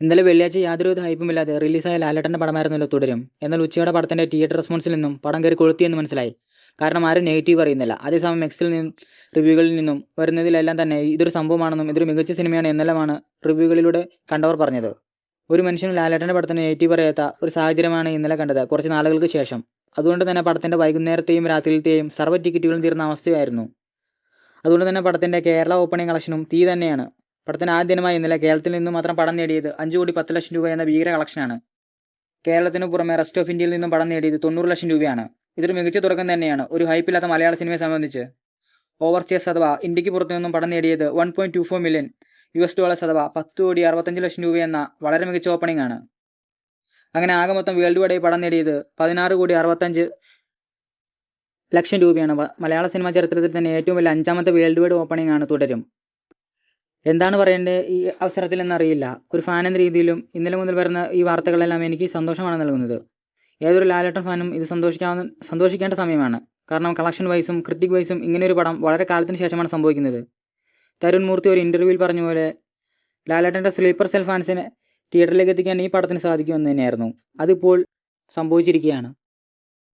ഇന്നലെ വെള്ളിയാഴ്ച യാതൊരുവിധ ഹൈപ്പുമില്ലാതെ റിലീസായ ലാലേട്ടന്റെ പടമായിരുന്നല്ലോ തുടരും. എന്നാൽ ഉച്ചയുടെ പടത്തിന്റെ തിയേറ്റർ റെസ്പോൺസിൽ നിന്നും പടം കയറി കൊളുത്തിയെന്ന് മനസ്സിലായി. കാരണം ആരും നെഗറ്റീവ് അറിയുന്നില്ല. അതേസമയം എക്സിൽ നിന്നും റിവ്യൂകളിൽ നിന്നും വരുന്നതിലെല്ലാം തന്നെ ഇതൊരു സംഭവമാണെന്നും ഇതൊരു മികച്ച സിനിമയാണ് എന്നെല്ലാമാണ് റിവ്യൂകളിലൂടെ കണ്ടവർ പറഞ്ഞത്. ഒരു മനുഷ്യനും ലാലേട്ടന്റെ പടത്തിന് നെഗറ്റീവ് പറയാത്ത ഒരു സാഹചര്യമാണ് ഇന്നലെ കണ്ടത് കുറച്ച് നാളുകൾക്ക് ശേഷം. അതുകൊണ്ട് തന്നെ പടത്തിന്റെ വൈകുന്നേരത്തെയും രാത്രിയിലത്തെയും സർവ ടിക്കറ്റുകളും തീർന്ന അവസ്ഥയായിരുന്നു. അതുകൊണ്ട് തന്നെ പടത്തിന്റെ കേരള ഓപ്പണിംഗ് കളക്ഷനും തീ തന്നെയാണ്. ദിനമായി ഇന്നലെ കേരളത്തിൽ നിന്ന് മാത്രം പടം നേടിയത് അഞ്ച് കോടി പത്ത് ലക്ഷം രൂപ എന്ന ഭീകര കളക്ഷനാണ്. കേരളത്തിന് പുറമെ റെസ്റ്റ് ഓഫ് ഇന്ത്യയിൽ നിന്നും പടം നേടിയത് തൊണ്ണൂറ് ലക്ഷം രൂപയാണ്. ഇതൊരു മികച്ച തുടക്കം തന്നെയാണ് ഒരു ഹൈപ്പില്ലാത്ത മലയാള സിനിമയെ സംബന്ധിച്ച്. ഓവർസീസ് അഥവാ ഇന്ത്യയ്ക്ക് പുറത്തു നിന്നും പടം നേടിയത് one point two four million US S dollars അഥവാ പത്ത് കോടി അറുപത്തഞ്ച് ലക്ഷം രൂപ എന്ന വളരെ മികച്ച ഓപ്പണിംഗ് ആണ്. അങ്ങനെ ആകെ മൊത്തം വേൾഡ് വൈഡായി പടം നേടിയത് പതിനാറ് കോടി അറുപത്തഞ്ച് ലക്ഷം രൂപയാണ്. മലയാള സിനിമാ ചരിത്രത്തിൽ തന്നെ ഏറ്റവും വലിയ അഞ്ചാമത്തെ വേൾഡ് വൈഡ് ഓപ്പണിംഗ് ആണ് തുടരും. എന്താണ് പറയേണ്ടത് ഈ അവസരത്തിൽ എന്നറിയില്ല ഒരു ഫാൻ എന്ന രീതിയിലും ഇന്നലെ മുതൽ വരുന്ന ഈ വാർത്തകളെല്ലാം എനിക്ക് സന്തോഷമാണ് നൽകുന്നത്. ഏതൊരു ലാലേട്ടൻ ഫാനും ഇത് സന്തോഷിക്കാവുന്ന സന്തോഷിക്കേണ്ട സമയമാണ്. കാരണം കളക്ഷൻ വൈസും ക്രിത്തിക് വൈസും ഇങ്ങനെ ഒരു പടം വളരെ കാലത്തിന് ശേഷമാണ് സംഭവിക്കുന്നത്. തരുൺ മൂർത്തി ഒരു ഇന്റർവ്യൂവിൽ പറഞ്ഞ പോലെ ലാലേട്ടന്റെ സ്ലീപ്പർ സെൽ ഫാൻസിനെ തിയേറ്ററിലേക്ക് എത്തിക്കാൻ ഈ പടത്തിന് സാധിക്കുമെന്ന് തന്നെയായിരുന്നു. അതിപ്പോൾ സംഭവിച്ചിരിക്കുകയാണ്.